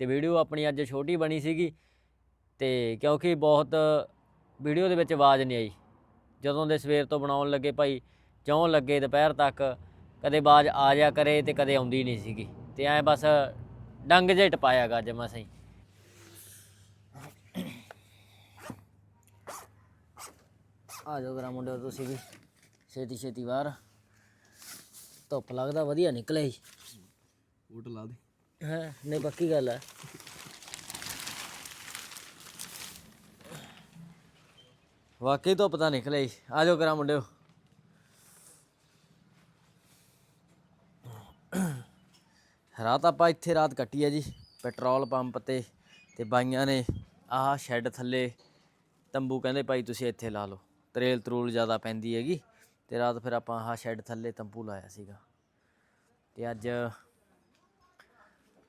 ਤੇ ਵੀਡੀਓ ਆਪਣੀ ਅੱਜ ਛੋਟੀ ਬਣੀ ਸੀਗੀ ਤੇ ਕਿਉਂਕਿ ਬਹੁਤ ਵੀਡੀਓ ਦੇ ਵਿੱਚ ਆਵਾਜ਼ ਨਹੀਂ ਆਈ। ਜਦੋਂ ਦੇ ਸਵੇਰ ਤੋਂ ਬਣਾਉਣ ਲੱਗੇ ਭਾਈ ਜਿਉਂ ਲੱਗੇ ਦੁਪਹਿਰ ਤੱਕ, ਕਦੇ ਆਵਾਜ਼ ਆ ਜਾ ਕਰੇ ਤੇ ਕਦੇ ਆਉਂਦੀ ਨਹੀਂ ਸੀਗੀ। ਤੇ ਐ ਬਸ ਡੰਗ ਜਿਹਾ ਟਪਾਇਆਗਾ ਜਮਾ ਸਹੀ ਆ ਜਾਓ ਗਰਾ ਮੁੰਡੇ ਤੁਸੀਂ ਵੀ, ਛੇਤੀ ਛੇਤੀ ਬਾਹਰ। ਧੁੱਪ ਲੱਗਦਾ, ਵਧੀਆ ਨਿਕਲੇ ਜੀ ਵੋਟ ਲਾ ਦੇ। ਹੈ, ਨਹੀਂ ਪੱਕੀ ਗੱਲ ਹੈ। ਵਾਕਈ ਧੁੱਪ ਤਾਂ ਨਿਕਲੇ ਹੀ ਆ ਜਾਓ ਕਰਾ ਮੁੰਡਿਓ। ਰਾਤ ਆਪਾਂ ਇੱਥੇ ਰਾਤ ਕੱਟੀ ਹੈ ਜੀ, ਪੈਟਰੋਲ ਪੰਪ ਤੇ ਤੇ ਬਾਈਆਂ ਨੇ ਆਹ ਸ਼ੈੱਡ ਥੱਲੇ ਤੰਬੂ ਕਹਿੰਦੇ ਭਾਈ ਤੁਸੀਂ ਇੱਥੇ ਲਾ ਲਓ। ਤਰੇਲ ਤਰੂਲ ਜ਼ਿਆਦਾ ਪੈਂਦੀ ਹੈਗੀ, ਤੇ ਰਾਤ ਫਿਰ ਆਪਾਂ ਆਹ ਸ਼ੈੱਡ ਥੱਲੇ ਤੰਬੂ ਲਾਇਆ ਸੀਗਾ। ਤੇ ਅੱਜ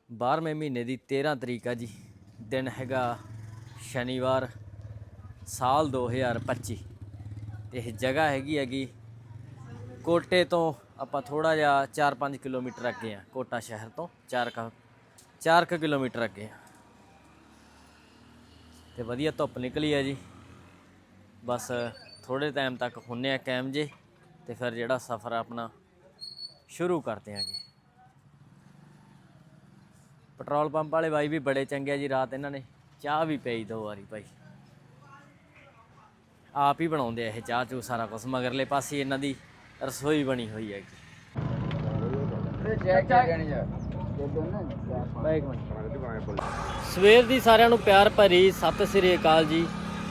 12ਵੇਂ ਮਹੀਨੇ ਦੀ 13 ਤਰੀਕ ਆ ਜੀ। ਦਿਨ ਹੈਗਾ ਸ਼ਨੀਵਾਰ ਸਾਲ 2025 ਤੇ ਇਹ ਜਗ੍ਹਾ ਹੈਗੀ ਹੈਗੀ ਕੋਟੇ ਤੋਂ ਆਪਾਂ ਥੋੜਾ ਜਿਹਾ 4-5 ਕਿਲੋਮੀਟਰ ਅੱਗੇ ਆ, ਕੋਟਾ ਸ਼ਹਿਰ ਤੋਂ 4 4 ਕਿਲੋਮੀਟਰ ਅੱਗੇ ਆ। ਤੇ ਵਧੀਆ ਧੁੱਪ ਨਿਕਲੀ ਹੈ ਜੀ। ਬਸ ਥੋੜੇ ਟਾਈਮ ਤੱਕ ਹੁੰਨੇ ਆ ਕੈਮ ਜੇ ਤੇ ਫਿਰ ਜਿਹੜਾ ਸਫ਼ਰ ਆਪਣਾ ਸ਼ੁਰੂ ਕਰਦੇ ਆਂਗੇ। ਪੈਟਰੋਲ ਪੰਪ ਵਾਲੇ ਬਾਈ ਵੀ ਬੜੇ ਚੰਗੇ ਆ ਜੀ ਰਾਤ ਇਹਨਾਂ ਨੇ ਚਾਹ ਵੀ ਪਈ ਦੋ ਵਾਰੀ ਭਾਈ ਆਪ ਹੀ ਬਣਾਉਂਦੇ ਆ ਇਹ ਚਾਹ ਚੂ ਸਾਰਾ ਕੁਝ ਮਗਰਲੇ ਪਾਸੇ ਇਹਨਾਂ ਦੀ ਰਸੋਈ ਬਣੀ ਹੋਈ ਇੱਕ ਮਿੰਟ। ਸਵੇਰ ਦੀ ਸਾਰਿਆਂ ਨੂੰ ਪਿਆਰ ਭਰੀ ਸਤਿ ਸ੍ਰੀ ਅਕਾਲ ਜੀ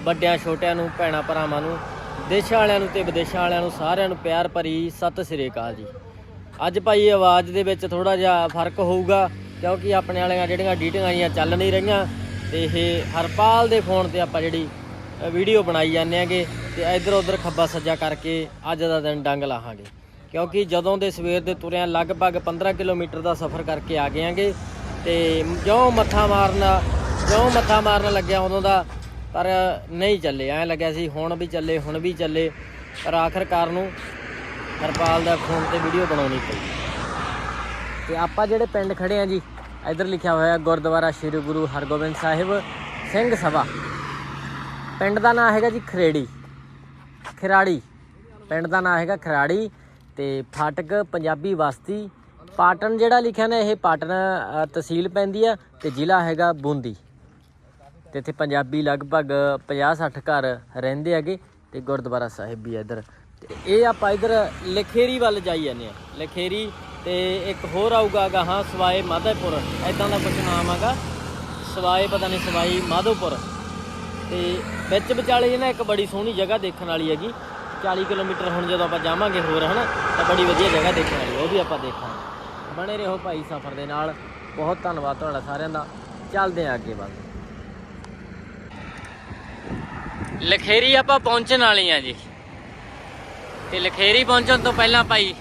ਵੱਡਿਆਂ ਛੋਟਿਆਂ ਨੂੰ ਭੈਣਾਂ ਭਰਾਵਾਂ ਨੂੰ ਦੇਸ਼ਾਂ ਵਾਲਿਆਂ ਨੂੰ ਤੇ ਵਿਦੇਸ਼ਾਂ ਵਾਲਿਆਂ ਨੂੰ ਸਾਰਿਆਂ ਨੂੰ ਪਿਆਰ ਭਰੀ ਸਤਿ ਸ੍ਰੀ ਅਕਾਲ ਜੀ। ਅੱਜ ਭਾਈ ਆਵਾਜ਼ ਦੇ ਵਿੱਚ ਥੋੜਾ ਜਿਹਾ ਫ਼ਰਕ ਹੋਊਗਾ। ਕਿਉਂਕਿ ਆਪਣੇ ਵਾਲੀਆਂ ਜਿਹੜੀਆਂ ਡੀਟਿੰਗਾਂ ਜੀਆਂ ਚੱਲ ਨਹੀਂ ਰਹੀਆਂ ਤੇ ਇਹ ਹਰਪਾਲ ਦੇ ਫੋਨ ਤੇ ਆਪਾਂ ਜਿਹੜੀ ਵੀਡੀਓ ਬਣਾਈ ਜਾਂਦੇ ਆਂਗੇ ਤੇ ਇੱਧਰ ਉੱਧਰ ਖੱਬਾ ਸੱਜਾ ਕਰਕੇ ਅੱਜ ਦਾ ਦਿਨ ਡੰਗ ਲਾਹਾਂਗੇ। ਕਿਉਂਕਿ ਜਦੋਂ ਦੇ ਸਵੇਰ ਦੇ ਤੁਰਿਆਂ ਲਗਭਗ 15 ਕਿਲੋਮੀਟਰ ਦਾ ਸਫ਼ਰ ਕਰਕੇ ਆ ਗਏ ਆਂਗੇ ਤੇ ਜਿਉਂ ਮੱਥਾ ਮਾਰਨਾ, ਜਿਉਂ ਮੱਥਾ ਮਾਰਨ ਲੱਗਿਆ ਉਦੋਂ ਦਾ, ਪਰ ਨਹੀਂ ਚੱਲੇ, ਐਂ ਲੱਗਿਆ ਸੀ ਹੁਣ ਵੀ ਚੱਲੇ, ਹੁਣ ਵੀ ਚੱਲੇ, ਪਰ ਆਖਰਕਾਰ ਨੂੰ ਹਰਪਾਲ ਦਾ ਫੋਨ ਤੇ ਵੀਡੀਓ ਬਣਾਉਣੀ ਪਈ। ਤੇ ਆਪਾਂ ਜਿਹੜੇ ਪਿੰਡ ਖੜੇ ਆ ਜੀ, ਇਧਰ ਲਿਖਿਆ ਹੋਇਆ ਗੁਰਦੁਆਰਾ ਸ੍ਰੀ ਗੁਰੂ ਹਰਗੋਬਿੰਦ ਸਾਹਿਬ, ਸਿੰਘ ਸਭਾ। ਪਿੰਡ ਦਾ ਨਾਮ ਹੈਗਾ ਜੀ ਖਰੇੜੀ, ਖਿਰਾੜੀ। ਪਿੰਡ ਦਾ ਨਾਮ ਹੈਗਾ ਖਿਰਾੜੀ ਤੇ ਫਾਟਕ ਪੰਜਾਬੀ ਵਸਤੀ। ਪਾਟਨ ਜਿਹੜਾ ਲਿਖਿਆ ਨਾ, ਇਹ ਪਾਟਨ ਤਹਿਸੀਲ ਪੈਂਦੀ ਆ ਤੇ ਜ਼ਿਲ੍ਹਾ ਹੈਗਾ ਬੂੰਦੀ। ਤੇ ਇੱਥੇ ਪੰਜਾਬੀ ਲਗਭਗ 50-60 ਘਰ ਰਹਿੰਦੇ ਹੈਗੇ ਤੇ ਗੁਰਦੁਆਰਾ ਸਾਹਿਬ ਵੀ ਹੈ ਇੱਧਰ। ਤੇ ਇਹ ਆਪਾਂ ਇੱਧਰ ਲਖੇਰੀ ਵੱਲ ਜਾਈ ਜਾਂਦੇ ਆ। ਲਖੇਰੀ ਤੇ ਇੱਕ ਹੋਰ ਆਊਗਾ ਗਾਹਾਂ ਸਵਾਏ ਮਾਧੋਪੁਰ ਐਦਾਂ ਦਾ ਕੁਝ ਨਾਮ ਹੈਗਾ। ਸਵਾਏ ਪਤਾ ਨਹੀਂ, ਸਵਾਈ ਮਾਧੋਪੁਰ ਤੇ ਵਿੱਚ ਵਿਚਾਲੇ ਨਾ ਇੱਕ ਬੜੀ ਸੋਹਣੀ ਜਗ੍ਹਾ ਦੇਖਣ ਵਾਲੀ ਹੈਗੀ। 40 ਕਿਲੋਮੀਟਰ ਹੁਣ ਜਦੋਂ ਆਪਾਂ ਜਾਵਾਂਗੇ ਹੋਰ, ਹਨਾ, ਤਾਂ ਬੜੀ ਵਧੀਆ ਜਗ੍ਹਾ ਦੇਖਣ ਵਾਲੀ, ਉਹ ਵੀ ਆਪਾਂ ਦੇਖਾਂਗੇ। ਬਣੇ ਰਹੋ ਭਾਈ ਸਫ਼ਰ ਦੇ ਨਾਲ। ਬਹੁਤ ਧੰਨਵਾਦ ਤੁਹਾਡਾ ਸਾਰਿਆਂ ਦਾ। ਚੱਲਦੇ ਆਂ ਅੱਗੇ ਵੱਲ। ਲਖੇਰੀ ਆਪਾਂ ਪਹੁੰਚਣ ਵਾਲੇ ਆ ਜੀ। ਤੇ ਲਖੇਰੀ ਪਹੁੰਚਣ ਤੋਂ ਪਹਿਲਾਂ ਭਾਈ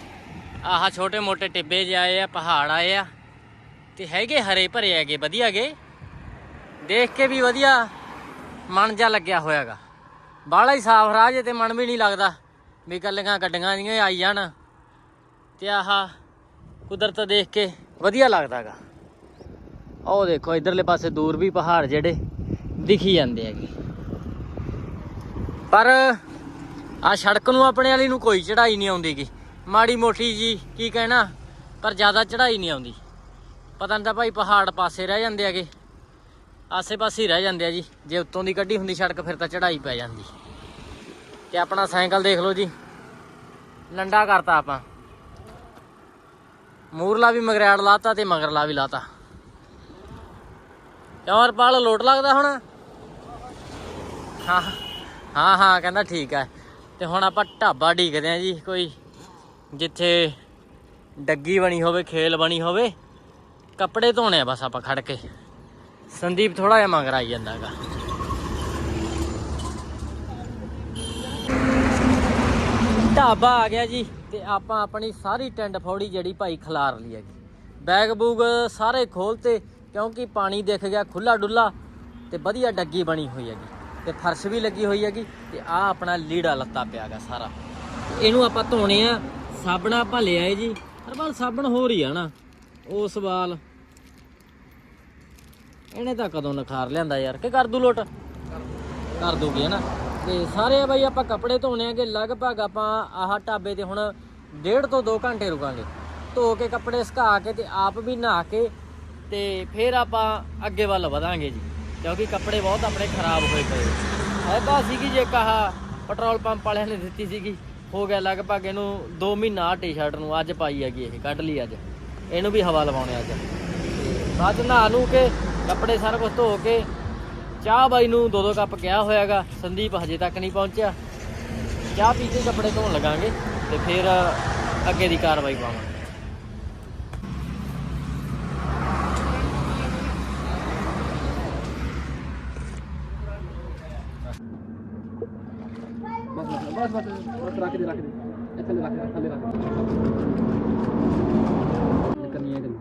ਆਹ ਛੋਟੇ ਮੋਟੇ ਟਿੱਬੇ ਜਿਹੇ ਆਏ ਆ, ਪਹਾੜ ਆਏ ਆ। ਤੇ ਹੈਗੇ ਹਰੇ ਭਰੇ ਹੈਗੇ, ਵਧੀਆ ਗਏ ਦੇਖ ਕੇ ਵੀ ਵਧੀਆ ਮਨ ਜਾ ਲੱਗਿਆ ਹੋਇਆਗਾ। ਬਾਹਲਾ ਹੀ ਸਾਫ਼ ਰਾਹ ਜੇ ਤੇ ਮਨ ਵੀ ਨਹੀਂ ਲੱਗਦਾ ਵੀ ਕੱਲੀਆਂ ਗੱਡੀਆਂ ਜੀਆਂ ਆਈ ਜਾਣ। ਤੇ ਆਹ ਕੁਦਰਤ ਦੇਖ ਕੇ ਵਧੀਆ ਲੱਗਦਾਗਾ। ਉਹ ਦੇਖੋ, ਇਧਰਲੇ ਪਾਸੇ ਦੂਰ ਵੀ ਪਹਾੜ ਜਿਹੜੇ ਦਿਖੀ ਜਾਂਦੇ ਹੈਗੇ। ਪਰ ਆ ਸੜਕ ਨੂੰ ਆਪਣੇ ਵਾਲੀ ਨੂੰ ਕੋਈ ਚੜਾਈ ਨਹੀਂ ਆਉਂਦੀਗੀ। ਮਾੜੀ ਮੋਟੀ ਜੀ, ਕੀ ਕਹਿਣਾ? ਪਰ ਜ਼ਿਆਦਾ ਚੜਾਈ ਨਹੀਂ ਆਉਂਦੀ। ਪਤਾ ਨਹੀਂ ਤਾਂ ਭਾਈ ਪਹਾੜ ਪਾਸੇ ਰਹਿ ਜਾਂਦੇ ਹੈਗੇ। ਆਸੇ ਪਾਸੇ ਹੀ ਰਹਿ ਜਾਂਦੇ ਆ ਜੀ। ਜੇ ਉੱਤੋਂ ਦੀ ਕੱਢੀ ਹੁੰਦੀ ਸੜਕ, ਫਿਰ ਤਾਂ ਚੜ੍ਹਾਈ ਪੈ ਜਾਂਦੀ। ਤੇ ਆਪਣਾ ਸਾਈਕਲ ਦੇਖ ਲਓ ਜੀ। ਲੰਡਾ ਕਰਤਾ ਆਪਾਂ। ਮੂਰਲਾ ਵੀ ਮਗਰਿਆੜ ਲਾਤਾ ਤੇ ਮਗਰਲਾ ਵੀ ਲਾਤਾ। ਕਿਉਂ ਹਰਪਾਲ ਲੋਟ ਲੱਗਦਾ ਹੁਣ? ਹਾਂ ਹਾਂ ਹਾਂ, ਕਹਿੰਦਾ ਠੀਕ ਹੈ ਤੇ ਹੁਣ ਆਪਾਂ ਢਾਬਾ ਢੀਕਦੇ ਆ ਜੀ, ਕੋਈ ਜਿੱਥੇ ਡੱਗੀ ਬਣੀ ਹੋਵੇ, ਖੇਲ ਬਣੀ ਹੋਵੇ, ਕੱਪੜੇ ਧੋਣੇ ਆ ਬਸ ਆਪਾਂ ਖੜ ਕੇ। ਸੰਦੀਪ ਥੋੜਾ ਜਿਹਾ ਮੰਗ ਆਈ ਜਾਂਦਾ ਹੈਗਾ। ਢਾਬਾ ਆ ਗਿਆ ਜੀ ਤੇ ਆਪਾਂ ਆਪਣੀ ਸਾਰੀ ਟੈਂਡ ਫੌੜੀ ਜਿਹੜੀ ਭਾਈ ਖਿਲਾਰ ਲਈ ਹੈਗੀ। ਬੈਗ ਬੂਗ ਸਾਰੇ ਖੋਲਤੇ, ਕਿਉਂਕਿ ਪਾਣੀ ਦਿਖ ਗਿਆ ਖੁੱਲਾ ਡੁੱਲਾ ਤੇ ਵਧੀਆ ਡੱਗੀ ਬਣੀ ਹੋਈ ਹੈਗੀ। ਤੇ ਫਰਸ਼ ਵੀ ਲੱਗੀ ਹੋਈ ਹੈਗੀ ਤੇ ਆ ਆਪਣਾ ਲੀੜਾ ਲੱਤਾ ਪਿਆਗਾ ਸਾਰਾ। ਇਹਨੂੰ ਆਪਾਂ ਧੋਣੇ ਆ ਸਾਬਣ ਆਪਾਂ ਲੈ ਆਏ ਜੀ। ਹਰ ਵਾਰ ਸਾਬਣ ਹੋਰ ਹੀ ਆ ਨਾ। ਉਹ ਸਵਾਲ। ਇਹਨੇ ਤਾਂ ਕਦੋਂ ਨਖਾਰ ਲਿਆਂਦਾ ਯਾਰ? ਕਿ ਕਰ ਦੂ ਲੋਟ? ਕਰ ਦੂਗੀ ਨਾ? ਤੇ ਸਾਰੇ ਬਾਈ ਆਪਾਂ ਕੱਪੜੇ ਧੋਣੇ ਆਗੇ ਲਗਭਗ ਆਪਾਂ ਆਹ ਢਾਬੇ ਤੇ ਹੁਣ ਡੇਢ ਤੋਂ 2 ਘੰਟੇ ਰੁਕਾਂਗੇ। ਧੋ ਕੇ ਕੱਪੜੇ ਸੁਕਾ ਕੇ ਤੇ ਆਪ ਵੀ ਨਹਾ ਕੇ ਤੇ ਫਿਰ ਆਪਾਂ ਅੱਗੇ ਵੱਲ ਵਧਾਂਗੇ ਜੀ। ਕਿਉਂਕਿ ਕੱਪੜੇ ਬਹੁਤ ਆਪਣੇ ਖਰਾਬ ਹੋਏ ਪਏ। ਐ ਸੀਗੀ ਜੇ ਕਹਾ ਪੈਟਰੋਲ ਪੰਪ ਵਾਲਿਆਂ ਨੇ ਦਿੱਤੀ ਸੀਗੀ। ਹੋ ਗਿਆ ਲਗਭਗ ਇਹਨੂੰ 2 ਮਹੀਨਾ ਟੀ-ਸ਼ਰਟ ਨੂੰ ਅੱਜ ਪਾਈ ਹੈਗੀ ਇਹ, ਕੱਢ ਲਈ ਅੱਜ। ਇਹਨੂੰ ਵੀ ਹਵਾ ਲਵਾਉਣੇ ਅੱਜ। ਤੇ ਬਾਅਦ ਨਹਾ ਨੂੰ ਕੇ, ਕੱਪੜੇ ਸਾਰਾ ਕੁਝ ਧੋ ਕੇ, ਚਾਹ ਬਾਈ ਨੂੰ ਦੋ ਦੋ ਕੱਪ ਕਿਹਾ ਹੋਇਆਗਾ, ਸੰਦੀਪ ਹਜੇ ਤੱਕ ਨਹੀਂ ਪਹੁੰਚਿਆ। ਚਾਹ ਪੀ ਕੇ ਕੱਪੜੇ ਧੋਣ ਲਗਾਂਗੇ ਤੇ ਫਿਰ ਅੱਗੇ ਦੀ ਕਾਰਵਾਈ ਪਾਵਾਂਗੇ ਬਸ ਬਸ ਬਸ ਬਸ ਰੱਖ ਦੇ ਰੱਖ ਦੇ ਇਹ ਥੱਲੇ ਰੱਖ ਦੇ ਥੱਲੇ ਰੱਖ ਦੇ ਇਹ ਕਰਨੀ ਹੈ ਕਰਨੀ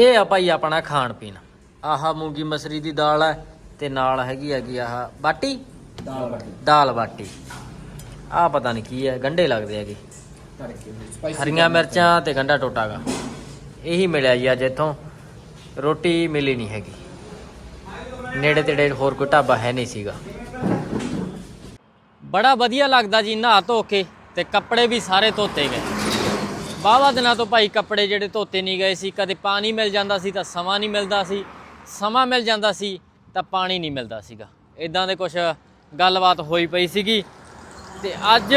ਇਹ ਆ ਭਾਈ ਆਪਣਾ ਖਾਣ ਪੀਣ। ਆਹ ਮੂੰਗੀ ਮਸਰੀ ਦੀ ਦਾਲ ਹੈ ਤੇ ਨਾਲ ਹੈਗੀ ਹੈਗੀ ਆਹ ਬਾਟੀ? ਦਾਲ ਬਾਟੀ। ਦਾਲ ਬਾਟੀ। ਆਹ ਪਤਾ ਨਹੀਂ ਕੀ ਹੈ ਗੰਡੇ ਲੱਗਦੇ ਹੈਗੇ। ਹਰੀਆਂ ਮਿਰਚਾਂ ਤੇ ਗੰਡਾ ਟੋਟਾਗਾ ਇਹੀ ਮਿਲਿਆ ਜੀ ਅੱਜ ਇੱਥੋਂ। ਰੋਟੀ ਮਿਲੀ ਨਹੀਂ ਹੈਗੀ। ਨੇੜੇ ਤੇੜੇ ਹੋਰ ਕੋਈ ਢਾਬਾ ਹੈ ਨਹੀਂ ਸੀਗਾ। ਬੜਾ ਵਧੀਆ ਲੱਗਦਾ ਜੀ ਨਹਾ ਧੋ ਕੇ ਤੇ ਕੱਪੜੇ ਵੀ ਸਾਰੇ ਧੋਤੇ ਗਏ। ਬਾਵਾ ਦਿਨਾਂ ਤੋਂ ਭਾਈ ਕੱਪੜੇ ਜਿਹੜੇ ਧੋਤੇ ਨਹੀਂ ਗਏ ਸੀ, ਕਦੇ ਪਾਣੀ ਮਿਲ ਜਾਂਦਾ ਸੀ ਤਾਂ ਸਮਾਂ ਨਹੀਂ ਮਿਲਦਾ ਸੀ। ਸਮਾਂ ਮਿਲ ਜਾਂਦਾ ਸੀ ਤਾਂ ਪਾਣੀ ਨਹੀਂ ਮਿਲਦਾ ਸੀਗਾ। ਇਦਾਂ ਦੇ ਕੁਝ ਗੱਲਬਾਤ ਹੋਈ ਪਈ ਸੀਗੀ। ਤੇ ਅੱਜ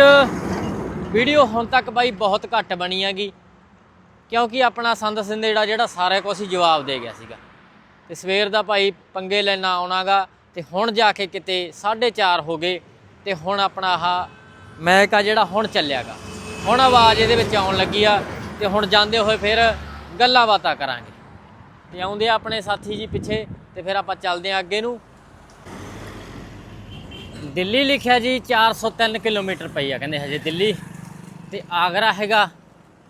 ਵੀਡੀਓ ਹੁਣ ਤੱਕ ਬਾਈ ਬਹੁਤ ਘੱਟ ਬਣੀ ਹੈਗੀ, ਕਿਉਂਕਿ ਆਪਣਾ ਸੰਦ ਸਿੰਦੇੜਾ ਜਿਹੜਾ ਸਾਰਾ ਕੁਝ ਹੀ ਜਵਾਬ ਦੇ ਗਿਆ ਸੀਗਾ। ਤੇ ਸਵੇਰ ਦਾ ਭਾਈ ਪੰਗੇ ਲੈਣਾ ਆਉਣਾਗਾ ਤੇ ਹੁਣ ਜਾ ਕੇ ਕਿਤੇ 4:30 ਹੋ ਗਏ ਤੇ ਹੁਣ ਆਪਣਾ ਆਹ ਮੈਕ ਆ ਜਿਹੜਾ ਹੁਣ ਚੱਲਿਆਗਾ। ਹੁਣ ਆਵਾਜ਼ ਇਹਦੇ ਵਿੱਚ ਆਉਣ ਲੱਗੀ ਆ ਤੇ ਹੁਣ ਜਾਂਦੇ ਹੋਏ ਫਿਰ ਗੱਲਾਂ ਬਾਤਾਂ ਕਰਾਂਗੇ। ਤੇ ਆਉਂਦੇ ਆ ਆਪਣੇ ਸਾਥੀ ਜੀ ਪਿੱਛੇ ਤੇ ਫਿਰ ਆਪਾਂ ਚੱਲਦੇ ਆ ਅੱਗੇ ਨੂੰ। ਦਿੱਲੀ ਲਿਖਿਆ ਜੀ 403 ਕਿਲੋਮੀਟਰ ਪਈ ਆ ਕਹਿੰਦੇ ਹਜੇ ਦਿੱਲੀ ਤੇ ਆਗਰਾ ਹੈਗਾ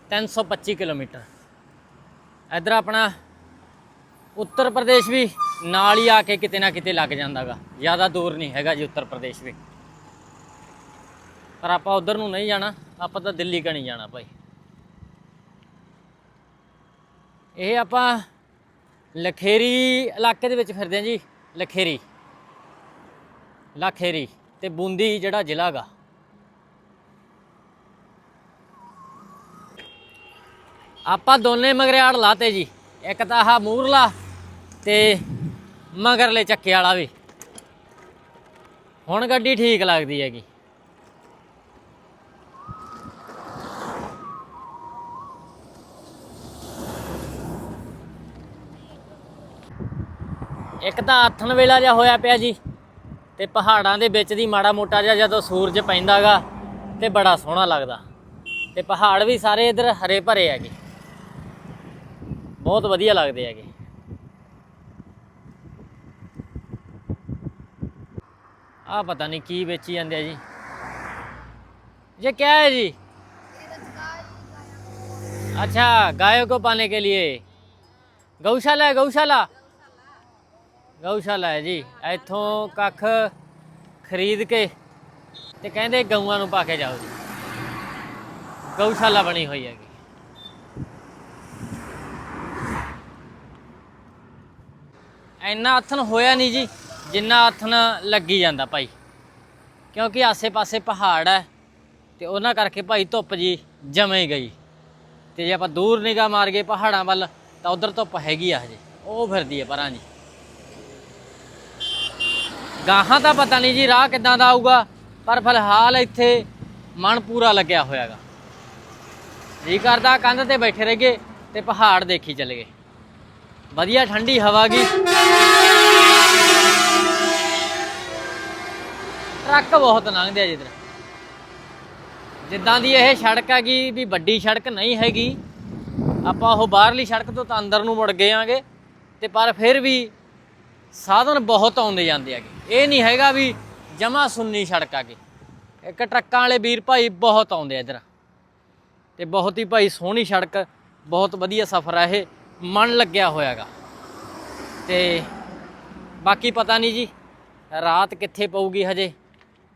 325 ਕਿਲੋਮੀਟਰ। ਇਧਰ ਆਪਣਾ ਉੱਤਰ ਪ੍ਰਦੇਸ਼ ਵੀ ਨਾਲ ਹੀ ਆ ਕੇ ਕਿਤੇ ਨਾ ਕਿਤੇ ਲੱਗ ਜਾਂਦਾਗਾ। ਜ਼ਿਆਦਾ ਦੂਰ ਨਹੀਂ ਹੈਗਾ ਜੀ ਉੱਤਰ ਪ੍ਰਦੇਸ਼ ਵੀ। ਪਰ ਆਪਾਂ ਉਧਰ ਨੂੰ ਨਹੀਂ ਜਾਣਾ, ਆਪਾਂ ਤਾਂ ਦਿੱਲੀ ਕਣੀ ਜਾਣਾ ਭਾਈ। ਇਹ ਆਪਾਂ ਲਖੇਰੀ ਇਲਾਕੇ ਦੇ ਵਿੱਚ ਫਿਰਦੇ ਹਾਂ ਜੀ, ਲਖੇਰੀ। ਲਖੇਰੀ ਤੇ ਬੂੰਦੀ ਜਿਹੜਾ ਜ਼ਿਲ੍ਹਾ ਗਾ ਆਪਾਂ ਦੋਨੇ ਮਗਰਿਆੜ ਲਾਤੇ ਜੀ, ਇੱਕ ਤਾਂ ਆਹ ਮੂਰਲਾ ਤੇ ਮਗਰਲੇ ਚੱਕੇ ਵਾਲਾ ਵੀ। ਹੁਣ ਗੱਡੀ ਠੀਕ ਲੱਗਦੀ ਹੈਗੀ। ਇੱਕ ਤਾਂ ਆਥਣ ਵੇਲਾ ਜਿਹਾ ਹੋਇਆ ਪਿਆ ਜੀ ਤੇ ਪਹਾੜਾਂ ਦੇ ਵਿੱਚ ਦੀ ਮਾੜਾ ਮੋਟਾ ਜਿਹਾ ਜਦੋਂ ਸੂਰਜ ਪੈਂਦਾਗਾ ਤੇ ਬੜਾ ਸੋਹਣਾ ਲੱਗਦਾ ਤੇ ਪਹਾੜ ਵੀ ਸਾਰੇ ਇਧਰ ਹਰੇ ਭਰੇ ਹੈਗੇ ਬਹੁਤ ਵਧੀਆ ਲੱਗਦੇ ਹੈਗੇ ਆ ਪਤਾ ਨਹੀਂ ਕੀ ਵੇਚੀ ਜਾਂਦੇ ਆ ਜੀ ये क्या है जी अच्छा गायों को पाने के लिए गौशाला है गौशाला ਗਊਸ਼ਾਲਾ ਹੈ ਜੀ। ਇੱਥੋਂ ਕੱਖ ਖਰੀਦ ਕੇ ਤੇ ਕਹਿੰਦੇ ਗਊਆਂ ਨੂੰ ਪਾ ਕੇ ਜਾਓ ਜੀ। ਗਊਸ਼ਾਲਾ ਬਣੀ ਹੋਈ ਹੈਗੀ। ਇੰਨਾ ਹੱਥਨ ਹੋਇਆ ਨਹੀਂ ਜੀ, ਜਿੰਨਾ ਆਥਨ ਲੱਗੀ ਜਾਂਦਾ ਭਾਈ। ਕਿਉਂਕਿ ਆਸੇ-ਪਾਸੇ ਪਹਾੜ ਹੈ ਤੇ ਉਹਨਾਂ ਕਰਕੇ ਭਾਈ ਧੁੱਪ ਜੀ ਜਮੇ ਗਈ। ਤੇ ਜੇ ਆਪਾਂ ਦੂਰ ਨਿਗਾਹ ਮਾਰ ਗਏ ਪਹਾੜਾਂ ਵੱਲ, ਤਾਂ ਉਧਰ ਧੁੱਪ ਹੈਗੀ ਆ ਹਜੇ। ਉਹ ਫਿਰਦੀ ਹੈ ਪਰਾਂ ਜੀ। ਗਾਹਾਂ ਤਾਂ ਪਤਾ ਨਹੀਂ ਜੀ ਰਾਹ ਕਿੱਦਾਂ ਦਾ ਆਊਗਾ, ਪਰ ਫਿਲਹਾਲ ਇੱਥੇ ਮਨ ਪੂਰਾ ਲੱਗਿਆ ਹੋਇਆਗਾ। ਜੀ ਕਰਦਾ ਕੰਧ ਤੇ ਬੈਠੇ ਰਹੇਗੇ ਤੇ ਪਹਾੜ ਦੇਖੀ ਚਲੇ ਗਏ ਵਧੀਆ ਠੰਡੀ ਹਵਾ ਗਈ ਟਰੱਕ ਬਹੁਤ ਲੰਘਦੇ ਆ ਜਿੱਧਰ ਜਿੱਦਾਂ ਦੀ ਇਹ ਸੜਕ ਹੈਗੀ ਵੀ ਵੱਡੀ ਸੜਕ ਨਹੀਂ ਹੈਗੀ, ਆਪਾਂ ਉਹ ਬਾਹਰਲੀ ਸੜਕ ਤੋਂ ਤਾਂ ਅੰਦਰ ਨੂੰ ਮੁੜ ਗਏ ਆਂਗੇ, ਤੇ ਪਰ ਫਿਰ ਵੀ ਸਾਧਨ ਬਹੁਤ ਆਉਂਦੇ ਜਾਂਦੇ ਹੈਗੇ। ਇਹ ਨਹੀਂ ਹੈਗਾ ਵੀ ਜਮਾ ਸੁੰਨੀ ਸੜਕ ਆਗੇ ਇੱਕ ਟਰੱਕਾਂ ਵਾਲੇ ਵੀਰ ਭਾਈ ਬਹੁਤ ਆਉਂਦੇ ਆ ਇੱਧਰ। ਤੇ ਬਹੁਤ ਹੀ ਭਾਈ ਸੋਹਣੀ ਸੜਕ, ਬਹੁਤ ਵਧੀਆ ਸਫ਼ਰ ਹੈ ਇਹ। ਮਨ ਲੱਗਿਆ ਹੋਇਆਗਾ ਤੇ ਬਾਕੀ ਪਤਾ ਨਹੀਂ ਜੀ, ਰਾਤ ਕਿੱਥੇ ਪਊਗੀ ਹਜੇ।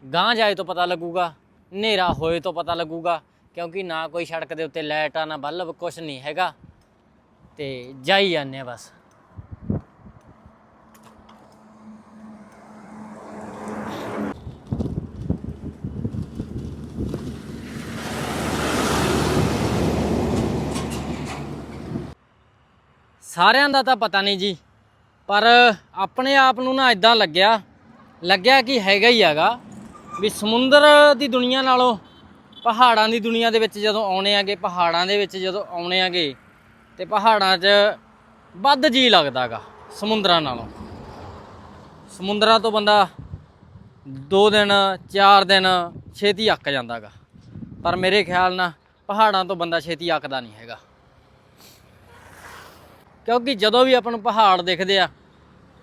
ਗਾਂ ਜਾਏ ਤੋਂ ਪਤਾ ਲੱਗੂਗਾ, ਹਨੇਰਾ ਹੋਏ ਤੋਂ ਪਤਾ ਲੱਗੂਗਾ, ਕਿਉਂਕਿ ਨਾ ਕੋਈ ਸੜਕ ਦੇ ਉੱਤੇ ਲਾਈਟ ਆ ਨਾ ਬੱਲਬ, ਕੁਛ ਨਹੀਂ ਹੈਗਾ। ਤੇ ਜਾਈ ਜਾਂਦੇ ਆ ਬਸ। ਸਾਰਿਆਂ ਦਾ ਤਾਂ ਪਤਾ ਨਹੀਂ ਜੀ। ਪਰ ਆਪਣੇ ਆਪ ਨੂੰ ਨਾ ਇਦਾਂ ਲੱਗਿਆ ਲੱਗਿਆ ਕਿ ਹੈਗਾ ਹੀ ਹੈਗਾ ਵੀ ਸਮੁੰਦਰ ਦੀ ਦੁਨੀਆ ਨਾਲੋਂ ਪਹਾੜਾਂ ਦੀ ਦੁਨੀਆ ਦੇ ਵਿੱਚ ਜਦੋਂ ਆਉਣੇ ਆਗੇ, ਪਹਾੜਾਂ ਦੇ ਵਿੱਚ ਜਦੋਂ ਆਉਣੇ ਆਗੇ, ਤੇ ਪਹਾੜਾਂ 'ਚ ਵੱਧ ਜੀ ਲੱਗਦਾਗਾ ਸਮੁੰਦਰਾਂ ਨਾਲੋਂ। ਸਮੁੰਦਰਾਂ ਤੋਂ ਬੰਦਾ 2 ਦਿਨ 4 ਦਿਨ ਛੇਤੀ ਅੱਕ ਜਾਂਦਾਗਾ ਪਰ ਮੇਰੇ ਖਿਆਲ ਨਾਲ ਪਹਾੜਾਂ ਤੋਂ ਬੰਦਾ ਛੇਤੀ ਅੱਕਦਾ ਨਹੀਂ ਹੈਗਾ। ਕਿਉਂਕਿ ਜਦੋਂ ਵੀ ਆਪਾਂ ਨੂੰ ਪਹਾੜ ਦਿਖਦੇ ਆ,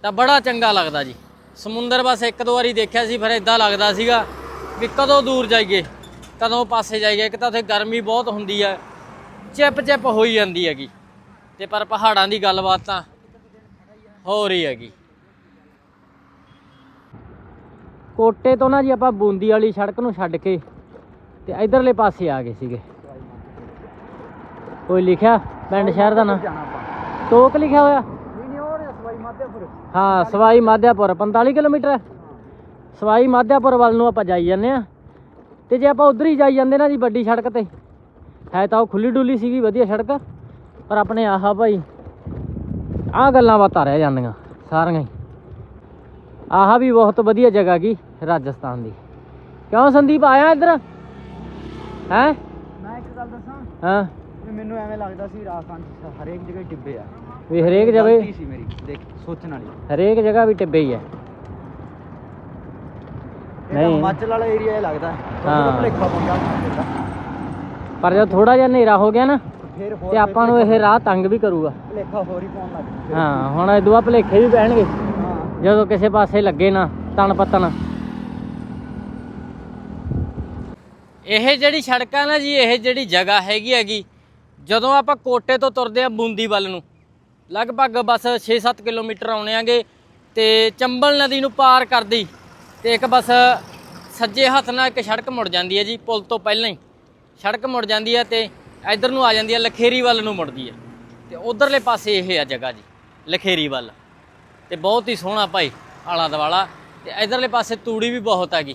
ਤਾਂ ਬੜਾ ਚੰਗਾ ਲੱਗਦਾ ਜੀ। ਸਮੁੰਦਰ ਬਸ ਇੱਕ ਦੋ ਵਾਰੀ ਦੇਖਿਆ ਸੀ, ਫਿਰ ਇਦਾਂ ਲੱਗਦਾ ਸੀਗਾ ਵੀ ਕਦੋਂ ਦੂਰ ਜਾਈਏ, ਕਦੋਂ ਪਾਸੇ ਜਾਈਏ। ਇੱਕ ਤਾਂ ਉੱਥੇ ਗਰਮੀ ਬਹੁਤ ਹੁੰਦੀ ਆ, ਚਿਪ ਚਿਪ ਹੋਈ ਜਾਂਦੀ ਹੈਗੀ। ਤੇ ਪਰ ਪਹਾੜਾਂ ਦੀ ਗੱਲਬਾਤ ਤਾਂ ਹੋ ਰਹੀ ਹੈਗੀ। ਕੋਟੇ ਤੋਂ ਨਾ ਜੀ ਆਪਾਂ ਬੂੰਦੀ ਵਾਲੀ ਸੜਕ ਨੂੰ ਛੱਡ ਕੇ ਤੇ ਇਧਰਲੇ ਪਾਸੇ ਆ ਗਏ ਸੀਗੇ। ਕੋਈ ਲਿਖਿਆ ਪਿੰਡ ਸ਼ਹਿਰ ਦਾ ਨਾਂ? ਟੋਕ ਲਿਖਿਆ ਹੋਇਆ? ਨਹੀਂ ਨਹੀਂ ਹੋਰ ਸਵਾਈ ਮਾਧਿਆਪੁਰ। ਹਾਂ ਸਵਾਈ ਮਾਧਿਆਪੁਰ 45 ਕਿਲੋਮੀਟਰ ਹੈ। ਸਵਾਈ ਮਾਧਿਆਪੁਰ ਵੱਲ ਨੂੰ ਆਪਾਂ ਜਾਈ ਜਾਂਦੇ ਆ ਤੇ ਜੇ ਆਪਾਂ ਉਧਰ ਹੀ ਜਾਈ ਜਾਂਦੇ ਨਾ ਜੀ ਵੱਡੀ ਸੜਕ ਤੇ ਹੈ ਤਾਂ ਉਹ ਖੁੱਲੀ ਡੁੱਲੀ ਸੀਗੀ ਵਧੀਆ ਸੜਕ। ਪਰ ਆਪਣੇ ਆਹਾ ਭਾਈ ਆਹ ਗੱਲਾਂ ਬਾਤਾਂ ਰਹਿ ਜਾਂਦੀਆਂ ਸਾਰੀਆਂ ਹੀ। ਆਹਾ ਵੀ ਬਹੁਤ ਵਧੀਆ ਜਗ੍ਹਾ ਕੀ ਰਾਜਸਥਾਨ ਦੀ। ਕਿਉਂ ਸੰਦੀਪ ਆਇਆ ਇੱਧਰ? ਹੈ? ਮੈਂ ਇੱਕ ਗੱਲ ਦੱਸਾਂ? ਹਾਂ। ਮੈਨੂੰ ਐਵੇਂ ਲੱਗਦਾ ਸੀ ਰਾਜਸਥਾਨ ਚ ਹਰੇਕ ਜਗ੍ਹਾ ਹੀ ਟਿੱਬੇ ਆ। ਵੀ ਹਰੇਕ ਜਗ੍ਹਾ ਗਲਤੀ ਸੀ ਮੇਰੀ ਦੇਖ ਸੋਚਣ ਵਾਲੀ। ਹਰੇਕ ਜਗ੍ਹਾ ਵੀ ਟਿੱਬੇ ਹੀ ਹੈ ਇਹ ਤਾਂ ਨਹੀਂ। ਹਿਮਾਚਲ ਵਾਲਾ ਏਰੀਆ ਹੀ ਲੱਗਦਾ। ਹਾਂ। ਹਾਂ। ਭਲੇਖਾ ਪੰਗਾ ਪਰ ਜਦ ਥੋੜਾ ਜਿਹਾ ਹਨੇਰਾ ਹੋ ਗਿਆ ਨਾ ਫਿਰ ਹੋਰ ਤੇ ਆਪਾਂ ਨੂੰ ਇਹ ਰਾਹ ਤੰਗ ਵੀ ਕਰੂਗਾ। ਭਲੇਖਾ ਹੋਰ ਹੀ ਪਾਉਣ ਲੱਗ ਗਿਆ ਹਾਂ ਹੁਣ ਇਦੋਂ ਭਲੇਖੇ ਵੀ ਪੈਣਗੇ। ਹਾਂ। ਜਦੋਂ ਕਿਸੇ ਪਾਸੇ ਲੱਗੇ ਨਾ ਤਣ ਪਤਨ ਇਹ ਜਿਹੜੀ ਸੜਕ ਨਾ ਜੀ ਇਹ ਜਿਹੜੀ ਜਗ੍ਹਾ ਹੈਗੀ ਹੈਗੀ ਜਦੋਂ ਆਪਾਂ ਕੋਟੇ ਤੋਂ ਤੁਰਦੇ ਆ ਬੂੰਦੀ ਵੱਲ ਨੂੰ, ਲਗਭਗ ਬਸ 6-7 ਕਿਲੋਮੀਟਰ ਆਉਣੇ ਆਂਗੇ ਤੇ ਚੰਬਲ ਨਦੀ ਨੂੰ ਪਾਰ ਕਰਦੀ ਤੇ ਇੱਕ ਬਸ ਸੱਜੇ ਹੱਥ ਨਾਲ ਇੱਕ ਸੜਕ ਮੁੜ ਜਾਂਦੀ ਹੈ ਜੀ, ਪੁਲ ਤੋਂ ਪਹਿਲਾਂ ਹੀ। ਸੜਕ ਮੁੜ ਜਾਂਦੀ ਹੈ ਤੇ ਇਧਰ ਨੂੰ ਆ ਜਾਂਦੀ ਹੈ, ਲਖੇਰੀ ਵੱਲ ਨੂੰ ਮੁੜਦੀ ਹੈ। ਤੇ ਉਧਰਲੇ ਪਾਸੇ ਇਹ ਆ ਜਗ੍ਹਾ ਜੀ, ਲਖੇਰੀ ਵੱਲ। ਤੇ ਬਹੁਤ ਹੀ ਸੋਹਣਾ ਭਾਈ, ਆਲਾ ਦਵਾਲਾ ਤੇ ਇਧਰਲੇ ਪਾਸੇ ਤੂੜੀ ਵੀ ਬਹੁਤ ਹੈਗੀ।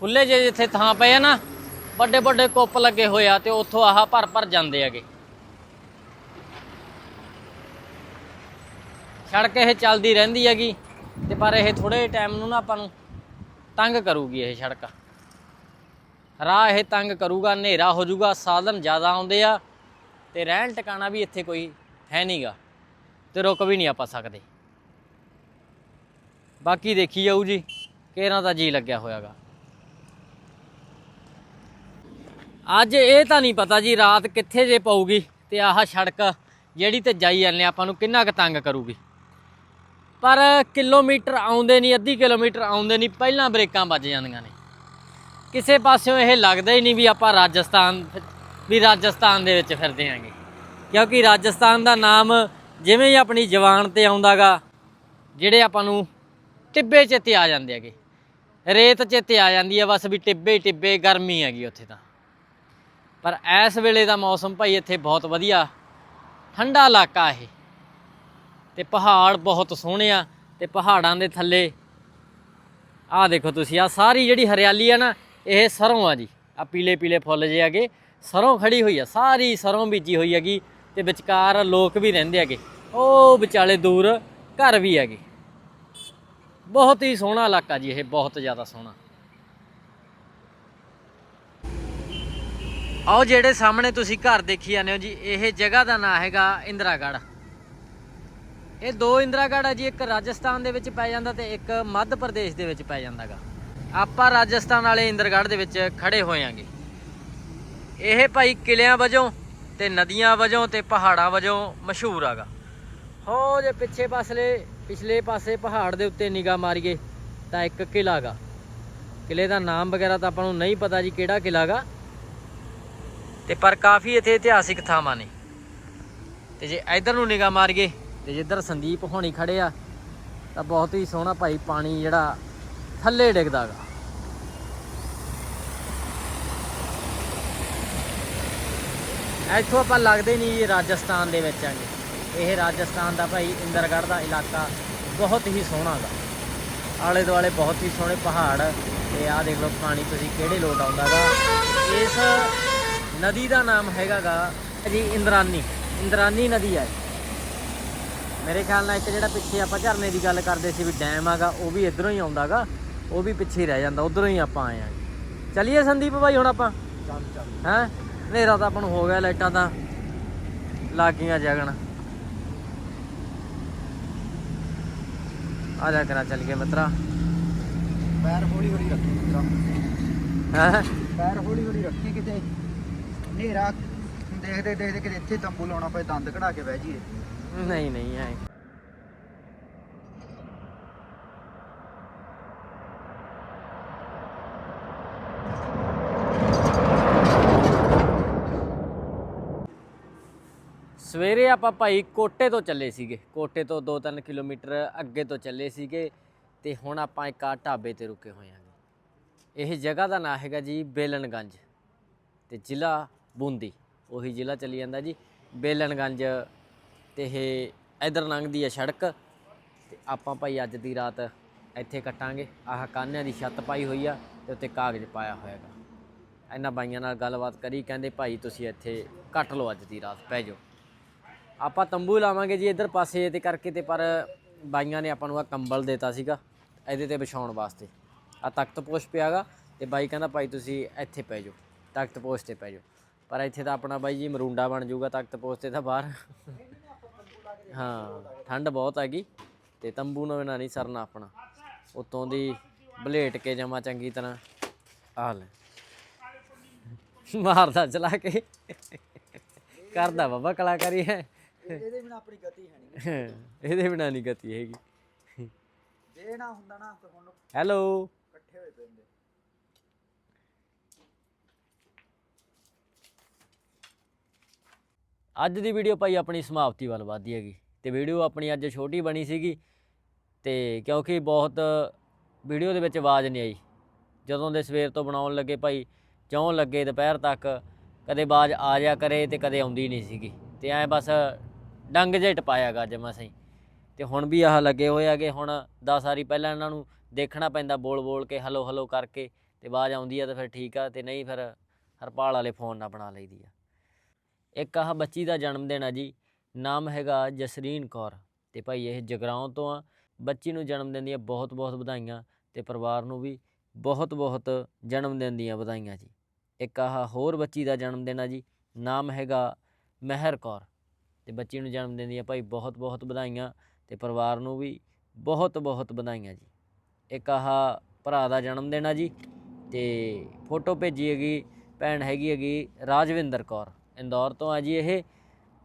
ਖੁੱਲੇ ਜੇ ਜਿੱਥੇ ਥਾਂ ਪਏ ਆ ਨਾ ਵੱਡੇ ਵੱਡੇ ਕੁੱਪ ਲੱਗੇ ਹੋਏ ਆ ਤੇ ਉੱਥੋਂ ਆਹ ਭਰ ਭਰ ਜਾਂਦੇ ਹੈਗੇ। ਸੜਕ ਇਹ ਚੱਲਦੀ ਰਹਿੰਦੀ ਹੈਗੀ ਤੇ ਪਰ ਇਹ ਥੋੜੇ ਟਾਈਮ ਨੂੰ ਨਾ ਆਪਾਂ ਨੂੰ ਤੰਗ ਕਰੂਗੀ ਇਹ ਸੜਕ। ਰਾਹ ਇਹ ਤੰਗ ਕਰੂਗਾ, ਹਨੇਰਾ ਹੋ ਜਾਊਗਾ, ਸਾਧਨ ਜ਼ਿਆਦਾ ਆਉਂਦੇ ਆ ਤੇ ਰਹਿਣ ਟਿਕਾਣਾ ਵੀ ਇੱਥੇ ਕੋਈ ਹੈ ਨਹੀਂਗਾ ਤੇ ਰੁਕ ਵੀ ਨਹੀਂ ਆਪਾਂ ਸਕਦੇ। ਬਾਕੀ ਦੇਖੀ ਜਾਊ ਜੀ, ਕਿਹਨਾਂ ਦਾ ਜੀ ਲੱਗਿਆ ਹੋਇਆਗਾ। ਅੱਜ ਇਹ ਤਾਂ ਨਹੀਂ ਪਤਾ ਜੀ ਰਾਤ ਕਿੱਥੇ ਜੇ ਪਊਗੀ ਤੇ ਆਹ ਸੜਕ ਜਿਹੜੀ ਤੇ ਜਾਈ ਜਾਂਦੇ ਆਪਾਂ ਨੂੰ ਕਿੰਨਾ ਕੁ ਤੰਗ ਕਰੂਗੀ। ਪਰ ਕਿਲੋਮੀਟਰ ਆਉਂਦੇ ਨਹੀਂ, ਅੱਧੀ ਕਿਲੋਮੀਟਰ ਆਉਂਦੇ ਨਹੀਂ, ਪਹਿਲਾਂ ਬ੍ਰੇਕਾਂ ਵੱਜ ਜਾਂਦੀਆਂ ਨੇ। ਕਿਸੇ ਪਾਸਿਓਂ ਇਹ ਲੱਗਦਾ ਹੀ ਨਹੀਂ ਵੀ ਆਪਾਂ ਰਾਜਸਥਾਨ, ਵੀ ਰਾਜਸਥਾਨ ਦੇ ਵਿੱਚ ਫਿਰਦੇ ਆਂਗੇ। ਕਿਉਂਕਿ ਰਾਜਸਥਾਨ ਦਾ ਨਾਮ ਜਿਵੇਂ ਹੀ ਆਪਣੀ ਜ਼ਬਾਨ ਤੇ ਆਉਂਦਾਗਾ, ਜਿਹੜੇ ਆਪਾਂ ਨੂੰ ਟਿੱਬੇ ਚੇਤੇ ਆ ਜਾਂਦੇ ਹੈਗੇ। ਰੇਤ ਚੇਤੇ ਆ ਜਾਂਦੀ ਹੈ ਬਸ ਵੀ ਟਿੱਬੇ ਟਿੱਬੇ, ਗਰਮੀ ਹੈਗੀ ਉੱਥੇ ਤਾਂ। ਪਰ ਇਸ ਵੇਲੇ ਦਾ ਮੌਸਮ ਭਾਈ ਇੱਥੇ ਬਹੁਤ ਵਧੀਆ। ਠੰਡਾ ਇਲਾਕਾ ਇਹ। ਤੇ ਪਹਾੜ ਬਹੁਤ ਸੋਹਣੇ ਆ ਤੇ ਪਹਾੜਾਂ ਦੇ ਥੱਲੇ। ਆਹ ਦੇਖੋ ਤੁਸੀਂ ਆ ਸਾਰੀ ਜਿਹੜੀ ਹਰਿਆਲੀ ਆ ਨਾ, ਇਹ ਸਰੋਂ ਆ ਜੀ। ਆ ਪੀਲੇ ਪੀਲੇ ਫੁੱਲ ਜੇ ਹੈਗੇ, ਸਰੋਂ ਖੜੀ ਹੋਈ ਆ, ਸਾਰੀ ਸਰੋਂ ਬੀਜੀ ਹੋਈ ਹੈਗੀ ਤੇ ਵਿਚਕਾਰ ਲੋਕ ਵੀ ਰਹਿੰਦੇ ਹੈਗੇ। ਉਹ ਵਿਚਾਲੇ ਦੂਰ ਘਰ ਵੀ ਹੈਗੇ। ਬਹੁਤ ਹੀ ਸੋਹਣਾ ਇਲਾਕਾ ਜੀ, ਇਹ ਬਹੁਤ ਜ਼ਿਆਦਾ ਸੋਹਣਾ। ਆਓ ਜਿਹੜੇ ਸਾਹਮਣੇ ਤੁਸੀਂ ਘਰ ਦੇਖੀ ਜਾਂਦੇ ਹੋ ਜੀ, ਇਹ ਜਗ੍ਹਾ ਦਾ ਨਾਮ ਹੈਗਾ ਇੰਦਰਾਗੜ੍ਹ। ਇਹ ਦੋ ਇੰਦਰਾਗੜ੍ਹ ਆ ਜੀ, ਇੱਕ ਰਾਜਸਥਾਨ ਦੇ ਵਿੱਚ ਪੈ ਜਾਂਦਾ ਤੇ ਇੱਕ ਮੱਧ ਪ੍ਰਦੇਸ਼ ਦੇ ਵਿੱਚ ਪੈ ਜਾਂਦਾਗਾ। ਆਪਾਂ ਰਾਜਸਥਾਨ ਵਾਲੇ ਇੰਦਰਗੜ੍ਹ ਦੇ ਵਿੱਚ ਖੜੇ ਹੋਏ ਆਂਗੇ। ਇਹ ਭਾਈ ਕਿਲਿਆਂ ਵਜੋਂ ਤੇ ਨਦੀਆਂ ਵਜੋਂ ਤੇ ਪਹਾੜਾਂ ਵਜੋਂ ਮਸ਼ਹੂਰ ਆਗਾ। ਹੋ ਜੇ ਪਿੱਛੇ ਪਾਸਲੇ, ਪਿਛਲੇ ਪਾਸੇ ਪਹਾੜ ਦੇ ਉੱਤੇ ਨਿਗਾਹ ਮਾਰੀਏ, ਤਾਂ ਇੱਕ ਕਿਲਾ ਗਾ। ਕਿਲੇ ਦਾ ਨਾਮ ਵਗੈਰਾ ਤਾਂ ਆਪਾਂ ਨੂੰ ਨਹੀਂ ਪਤਾ ਜੀ ਕਿਹੜਾ ਕਿਲਾ ਗਾ। ਤੇ ਪਰ ਕਾਫੀ ਇੱਥੇ ਇਤਿਹਾਸਿਕ ਥਾਵਾਂ ਨੇ। ਤੇ ਜੇ ਇਧਰ ਨੂੰ ਨਿਗਾਹ ਮਾਰੀਏ ਤੇ ਜਿੱਧਰ ਸੰਦੀਪ ਹੋਣੀ ਖੜੇ ਆ, ਤਾਂ ਬਹੁਤ ਹੀ ਸੋਹਣਾ ਭਾਈ ਪਾਣੀ ਜਿਹੜਾ ਥੱਲੇ ਡਿੱਗਦਾ ਗਾ। ਇੱਥੋਂ ਆਪਾਂ ਲੱਗਦੇ ਨਹੀਂ ਇਹ ਰਾਜਸਥਾਨ ਦੇ ਵਿੱਚ ਆਂਗੇ ਇਹ ਰਾਜਸਥਾਨ ਦਾ ਭਾਈ ਇੰਦਰਗੜ੍ਹ ਦਾ ਇਲਾਕਾ ਬਹੁਤ ਹੀ ਸੋਹਣਾ ਗਾ। ਆਲੇ ਦੁਆਲੇ ਬਹੁਤ ਹੀ ਸੋਹਣੇ ਪਹਾੜ, ਤੇ ਆਹ ਦੇਖ ਲਓ ਪਾਣੀ ਤੁਸੀਂ ਕਿਹੜੇ ਲੋਟ ਆਉਂਦਾ ਗਾ। ਇਸ ਨਦੀ ਦਾ ਨਾਮ ਹੈਗਾ ਗਾ ਜੀ ਇੰਦਰਾਨੀ। ਇੰਦਰਾਨੀ ਨਦੀ ਹੈ ਮੇਰੇ ਖਿਆਲ ਨਾਲ ਇੱਕ ਜਿਹੜਾ ਪਿੱਛੇ ਆਪਾਂ ਝਰਨੇ ਦੀ ਗੱਲ ਕਰਦੇ ਸੀ ਵੀ ਡੈਮ ਆਗਾ ਉਹ ਵੀ ਇਧਰੋਂ ਹੀ ਆਉਂਦਾਗਾ ਉਹ ਵੀ ਪਿੱਛੇ ਰਹਿ ਜਾਂਦਾ ਉਧਰੋਂ ਹੀ ਆਪਾਂ ਆਏ ਆਂ। ਚਲਿਏ ਸੰਦੀਪ ਭਾਈ ਹੁਣ ਆਪਾਂ। ਚੱਲ ਚੱਲ। ਹੈਂ? ਹਨੇਰਾ ਤਾਂ ਆਪਾਂ ਨੂੰ ਹੋ ਗਿਆ ਲਾਈਟਾਂ ਤਾਂ। ਲੱਗ ਗਈਆਂ ਜਗਣ। ਆ ਜਾ ਕਰਾ ਚੱਲ ਗਏ ਮਿੱਤਰਾ। ਪੈਰ ਹੌਲੀ ਹੌਲੀ ਰੱਖੀ ਮਿੱਤਰਾ। ਹੈਂ? ਪੈਰ ਹੌਲੀ ਹੌਲੀ ਰੱਖੀ ਕਿਤੇ। ਹਨੇਰਾ, ਦੇਖਦੇ ਦੇਖਦੇ ਕਿਤੇ ਇੱਥੇ ਤੰਬੂ ਲਾਉਣਾ ਪਏ, ਦੰਦ ਕਢਾ ਕੇ ਬਹਿ ਜੀਏ ਨਹੀਂ ਨਹੀਂ, ਐ। ਸਵੇਰੇ ਆਪਾਂ ਭਾਈ ਕੋਟੇ ਤੋਂ ਚੱਲੇ ਸੀਗੇ। ਕੋਟੇ ਤੋਂ 2-3 ਕਿਲੋਮੀਟਰ ਅੱਗੇ ਤੋਂ ਚੱਲੇ ਸੀਗੇ ਤੇ ਹੁਣ ਆਪਾਂ ਇੱਕ ਆ ਢਾਬੇ ਤੇ ਰੁਕੇ ਹੋਏ ਹਾਂ ਇਹ ਜਗ੍ਹਾ ਦਾ ਨਾਮ ਹੈਗਾ ਜੀ ਬੇਲਨਗੰਜ ਤੇ ਜ਼ਿਲ੍ਹਾ ਬੂੰਦੀ, ਉਹੀ ਜ਼ਿਲ੍ਹਾ ਚੱਲੀ ਜਾਂਦਾ ਜੀ ਬੇਲਨਗੰਜ ਤੇ ਇਹ ਇਧਰ ਲੰਘਦੀ ਹੈ ਸੜਕ ਤੇ ਆਪਾਂ ਭਾਈ ਅੱਜ ਦੀ ਰਾਤ ਇੱਥੇ ਕੱਟਾਂਗੇ। ਆਹ ਕਾਨਿਆਂ ਦੀ ਛੱਤ ਪਾਈ ਹੋਈ ਆ ਤੇ ਉੱਤੇ ਕਾਗਜ਼ ਪਾਇਆ ਹੋਇਆਗਾ ਇਹਨਾਂ ਬਾਈਆਂ ਨਾਲ ਗੱਲਬਾਤ ਕਰੀ, ਕਹਿੰਦੇ ਭਾਈ ਤੁਸੀਂ ਇੱਥੇ ਕੱਟ ਲਓ ਅੱਜ ਦੀ ਰਾਤ ਪੈ ਜਾਓ। ਆਪਾਂ ਤੰਬੂ ਲਾਵਾਂਗੇ ਜੀ ਇਧਰ ਪਾਸੇ ਤੇ ਕਰਕੇ ਤੇ, ਪਰ ਬਾਈਆਂ ਨੇ ਆਪਾਂ ਨੂੰ ਆ ਕੰਬਲ ਦਿੱਤਾ ਸੀਗਾ, ਇਹਦੇ ਤੇ ਵਿਛਾਉਣ ਵਾਸਤੇ। ਆ ਤਖਤ ਪੋਸ਼ ਪਿਆਗਾ ਤੇ ਬਾਈ ਕਹਿੰਦਾ ਭਾਈ ਤੁਸੀਂ ਇੱਥੇ ਪੈ ਜਾਓ, ਤਖਤ ਪੋਸ਼ ਤੇ ਪੈ ਜਾਓ। ਪਰ ਇੱਥੇ ਤਾਂ ਆਪਣਾ ਬਾਈ ਜੀ ਮਰੂੰਡਾ ਬਣ ਜਾਊਗਾ ਤਖਤ ਪੋਸ਼ ਤੇ ਬਾਹਰ। ਹਾਂ ਠੰਡ ਬਹੁਤ ਹੈਗੀ ਤੇ ਤੰਬੂ ਨਾਲ ਬਿਨਾਂ ਨਹੀਂ ਸਰਨਾ ਆਪਣਾ। ਉਤੋਂ ਦੀ ਬਲੇਟ ਕੇ ਜਮਾ ਚੰਗੀ ਤਰ੍ਹਾਂ। ਆ ਲੈ। ਮਾਰਦਾ ਚਲਾ ਕੇ। ਕਰਦਾ ਬਾਬਾ ਕਲਾਕਾਰੀ ਹੈ। ਇਹਦੇ ਬਿਨਾ ਆਪਣੀ ਗਤੀ ਹੈ ਨਹੀਂ। ਇਹਦੇ ਬਿਨਾਂ ਨਹੀਂ ਗਤੀ ਹੈਗੀ। ਜੇ ਨਾ ਹੁੰਦਾ ਨਾ ਹੁਣ ਹੈਲੋ। ਇਕੱਠੇ ਹੋਏ ਪੈਂਦੇ। ਅੱਜ ਦੀ ਵੀਡੀਓ ਭਾਈ ਆਪਣੀ ਸਮਾਪਤੀ ਵੱਲ ਵਧਦੀ ਹੈਗੀ। ਤੇ ਵੀਡੀਓ ਆਪਣੀ ਅੱਜ ਛੋਟੀ ਬਣੀ ਸੀਗੀ। ਤੇ ਕਿਉਂਕਿ ਬਹੁਤ ਵੀਡੀਓ ਦੇ ਵਿੱਚ ਆਵਾਜ਼ ਨਹੀਂ ਆਈ। ਜਦੋਂ ਦੇ ਸਵੇਰ ਤੋਂ ਬਣਾਉਣ ਲੱਗੇ ਭਾਈ, ਚੌਂ ਲੱਗੇ ਦੁਪਹਿਰ ਤੱਕ, ਕਦੇ ਆਵਾਜ਼ ਆ ਜਾ ਕਰੇ ਤੇ ਕਦੇ ਆਉਂਦੀ ਨਹੀਂ ਸੀਗੀ। ਤੇ ਐ ਬਸ ਡੰਗ ਜਿਹਾ ਟਪਾਇਆਗਾ ਜਮਾ ਸਹੀ ਤੇ ਹੁਣ ਵੀ ਆਹ ਲੱਗੇ ਹੋਏ ਆਗੇ ਹੁਣ 10 ਵਾਰੀ ਪਹਿਲਾਂ ਇਹਨਾਂ ਨੂੰ ਦੇਖਣਾ ਪੈਂਦਾ ਬੋਲ ਬੋਲ ਕੇ, ਹਲੋ ਹਲੋ ਕਰਕੇ ਤੇ ਆਵਾਜ਼ ਆਉਂਦੀ ਆ ਤਾਂ ਫਿਰ ਠੀਕ ਆ। ਤੇ ਨਹੀਂ ਫਿਰ ਹਰਪਾਲ ਵਾਲੇ ਫੋਨ ਨਾਲ ਬਣਾ ਲਈਦੀ ਆ। ਇੱਕ ਆਹ ਬੱਚੀ ਦਾ ਜਨਮ ਦਿਨ ਆ ਜੀ, ਨਾਮ ਹੈਗਾ ਜਸਰੀਨ ਕੌਰ। ਤੇ ਭਾਈ ਇਹ ਜਗਰਾਉਂ ਤੋਂ ਆ। ਬੱਚੀ ਨੂੰ ਜਨਮ ਦਿਨ ਦੀਆਂ ਬਹੁਤ ਬਹੁਤ ਵਧਾਈਆਂ ਤੇ ਪਰਿਵਾਰ ਨੂੰ ਵੀ ਬਹੁਤ ਬਹੁਤ ਜਨਮ ਦਿਨ ਦੀਆਂ ਵਧਾਈਆਂ ਜੀ। ਇੱਕ ਆਹ ਹੋਰ ਬੱਚੀ ਦਾ ਜਨਮ ਦਿਨ ਆ ਜੀ, ਨਾਮ ਹੈਗਾ ਮਹਿਰ ਕੌਰ। ਤੇ ਬੱਚੀ ਨੂੰ ਜਨਮ ਦਿਨ ਦੀਆਂ ਭਾਈ ਬਹੁਤ ਬਹੁਤ ਵਧਾਈਆਂ ਤੇ ਪਰਿਵਾਰ ਨੂੰ ਵੀ ਬਹੁਤ ਬਹੁਤ ਵਧਾਈਆਂ ਜੀ। ਇੱਕ ਆਹ ਭਰਾ ਦਾ ਜਨਮ ਦਿਨ ਆ ਜੀ ਤੇ ਫੋਟੋ ਭੇਜੀ ਹੈਗੀ, ਭੈਣ ਹੈਗੀ ਹੈਗੀ ਰਾਜਵਿੰਦਰ ਕੌਰ। ਇੰਦੌਰ ਤੋਂ ਆ ਜੀ ਇਹ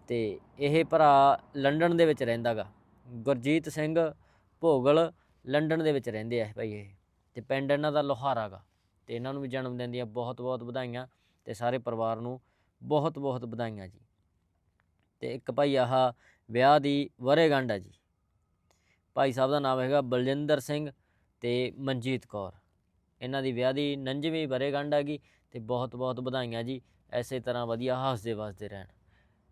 ਤੇ ਇਹ ਭਰਾ ਲੰਡਨ ਦੇ ਵਿੱਚ ਰਹਿੰਦਾਗਾ ਗੁਰਜੀਤ ਸਿੰਘ ਭੋਗਲ ਲੰਡਨ ਦੇ ਵਿੱਚ ਰਹਿੰਦੇ ਆ ਭਾਈ ਇਹ ਤੇ ਪਿੰਡ ਇਹਨਾਂ ਦਾ ਲੋਹਾਰਾ ਗਾ ਤੇ ਇਹਨਾਂ ਨੂੰ ਵੀ ਜਨਮ ਦਿਨ ਦੀਆਂ ਬਹੁਤ ਬਹੁਤ ਵਧਾਈਆਂ ਤੇ ਸਾਰੇ ਪਰਿਵਾਰ ਨੂੰ ਬਹੁਤ ਬਹੁਤ ਵਧਾਈਆਂ ਜੀ। ਤੇ ਇੱਕ ਭਾਈ ਆਹ ਵਿਆਹ ਦੀ ਵਰੇਗੰਢ ਆ ਜੀ। ਭਾਈ ਸਾਹਿਬ ਦਾ ਨਾਮ ਹੈਗਾ ਬਲਜਿੰਦਰ ਸਿੰਘ ਤੇ ਮਨਜੀਤ ਕੌਰ। ਇਹਨਾਂ ਦੀ ਵਿਆਹ ਦੀ 99ਵੀਂ ਵਰੇਗੰਢ ਆ ਹੈਗੀ ਤੇ ਬਹੁਤ ਬਹੁਤ ਵਧਾਈਆਂ ਜੀ। ਐਸੇ ਤਰ੍ਹਾਂ ਵਧੀਆ ਹੱਸਦੇ ਵਸਦੇ ਰਹਿਣ।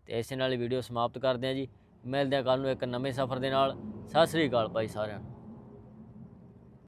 ਤੇ ਇਸੇ ਨਾਲ ਵੀਡੀਓ ਸਮਾਪਤ ਕਰਦੇ ਹਾਂ ਜੀ। ਮਿਲਦੇ ਹਾਂ ਕੱਲ ਨੂੰ ਇੱਕ ਨਵੇਂ ਸਫ਼ਰ ਦੇ ਨਾਲ। ਸਤਿ ਸ੍ਰੀ ਅਕਾਲ ਭਾਈ ਸਾਰਿਆਂ ਨੂੰ।